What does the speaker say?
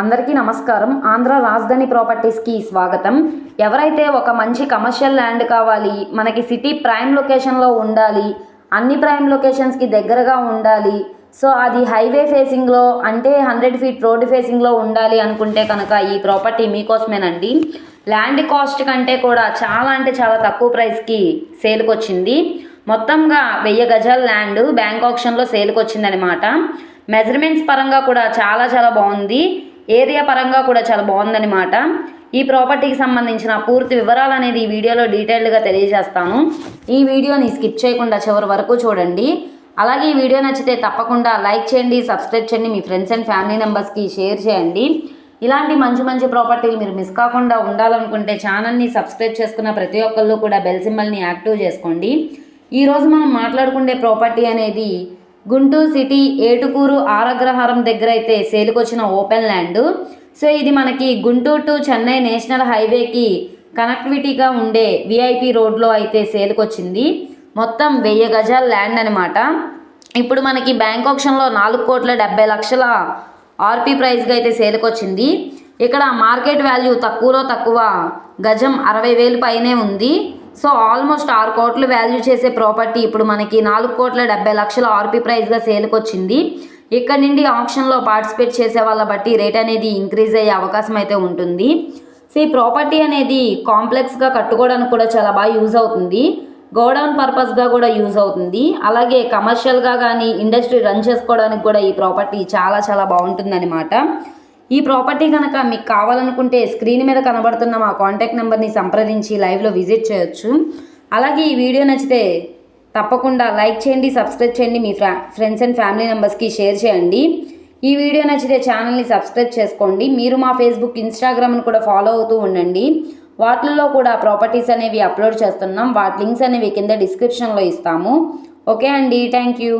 అందరికీ నమస్కారం. ఆంధ్ర రాజధాని ప్రాపర్టీస్కి స్వాగతం. ఎవరైతే ఒక మంచి కమర్షియల్ ల్యాండ్ కావాలి మనకి సిటీ ప్రైమ్ లొకేషన్లో ఉండాలి అన్ని ప్రైమ్ లొకేషన్స్కి దగ్గరగా ఉండాలి సో అది హైవే ఫేసింగ్లో అంటే హండ్రెడ్ ఫీట్ రోడ్డు ఫేసింగ్లో ఉండాలి అనుకుంటే కనుక ఈ ప్రాపర్టీ మీకోసమేనండి. ల్యాండ్ కాస్ట్ కంటే కూడా చాలా అంటే చాలా తక్కువ ప్రైస్కి సేల్కి వచ్చింది మొత్తంగా వెయ్యి గజాల ల్యాండ్ బ్యాంక్ ఆప్షన్లో సేల్కి వచ్చిందనమాట మెజర్మెంట్స్ పరంగా కూడా చాలా చాలా బాగుంది. ఏరియా పరంగా కూడా చాలా బాగుందనమాట ఈ ప్రాపర్టీకి సంబంధించిన పూర్తి వివరాలు అనేది ఈ వీడియోలో డీటెయిల్డ్గా తెలియజేస్తాను. ఈ వీడియోని స్కిప్ చేయకుండా చివరి వరకు చూడండి. అలాగే ఈ వీడియో నచ్చితే తప్పకుండా లైక్ చేయండి సబ్స్క్రైబ్ చేయండి మీ ఫ్రెండ్స్ అండ్ ఫ్యామిలీ మెంబర్స్కి షేర్ చేయండి. ఇలాంటి మంచి మంచి ప్రాపర్టీలు మీరు మిస్ కాకుండా ఉండాలనుకుంటే ఛానల్ని సబ్స్క్రైబ్ చేసుకున్న ప్రతి ఒక్కళ్ళు కూడా బెల్ సింబల్ని యాక్టివ్ చేసుకోండి. ఈరోజు మనం మాట్లాడుకునే ప్రాపర్టీ అనేది గుంటూరు సిటీ ఏటుకూరు ఆరగ్రహారం దగ్గర అయితే సేలుకొచ్చిన ఓపెన్ ల్యాండ్. సో ఇది మనకి గుంటూరు టు చెన్నై నేషనల్ హైవేకి కనెక్టివిటీగా ఉండే విఐపి రోడ్లో అయితే సేలుకొచ్చింది. మొత్తం వెయ్యి గజాల ల్యాండ్ అనమాట ఇప్పుడు మనకి బ్యాంక్ ఆప్షన్లో నాలుగు కోట్ల డెబ్బై లక్షల ఆర్పి ప్రైస్గా అయితే సేలుకొచ్చింది. ఇక్కడ మార్కెట్ వాల్యూ తక్కువలో తక్కువ గజం అరవై వేలు పైనే ఉంది. సో ఆల్మోస్ట్ ఆరు కోట్లు వాల్యూ చేసే ప్రాపర్టీ ఇప్పుడు మనకి నాలుగు కోట్ల డెబ్బై లక్షల ఆర్పీ ప్రైస్గా సేల్కి వచ్చింది. ఇక్కడ నుండి ఆప్షన్లో పార్టిసిపేట్ చేసే వాళ్ళ బట్టి రేట్ అనేది ఇంక్రీజ్ అయ్యే అవకాశం అయితే ఉంటుంది. సో ఈ ప్రాపర్టీ అనేది కాంప్లెక్స్గా కట్టుకోవడానికి కూడా చాలా బాగా యూజ్ అవుతుంది. గోడౌన్ పర్పస్గా కూడా యూజ్ అవుతుంది. అలాగే కమర్షియల్గా కానీ ఇండస్ట్రీ రన్ చేసుకోవడానికి కూడా ఈ ప్రాపర్టీ చాలా చాలా బాగుంటుందన్నమాట. ఈ ప్రాపర్టీ కనుక మీకు కావాలనుకుంటే స్క్రీన్ మీద కనబడుతున్న మా కాంటాక్ట్ నెంబర్ని సంప్రదించి లైవ్లో విజిట్ చేయొచ్చు. అలాగే ఈ వీడియో నచ్చితే తప్పకుండా లైక్ చేయండి సబ్స్క్రైబ్ చేయండి మీ ఫ్రెండ్స్ అండ్ ఫ్యామిలీ మెంబర్స్కి షేర్ చేయండి. ఈ వీడియో నచ్చితే ఛానల్ని సబ్స్క్రైబ్ చేసుకోండి. మీరు మా ఫేస్బుక్ ఇన్స్టాగ్రామ్ని కూడా ఫాలో అవుతూ ఉండండి. వాటిల్లో కూడా ప్రాపర్టీస్ అనేవి అప్లోడ్ చేస్తున్నాం. వాటి లింక్స్ అనేవి కింద డిస్క్రిప్షన్లో ఇస్తాము. ఓకే అండి. Thank you.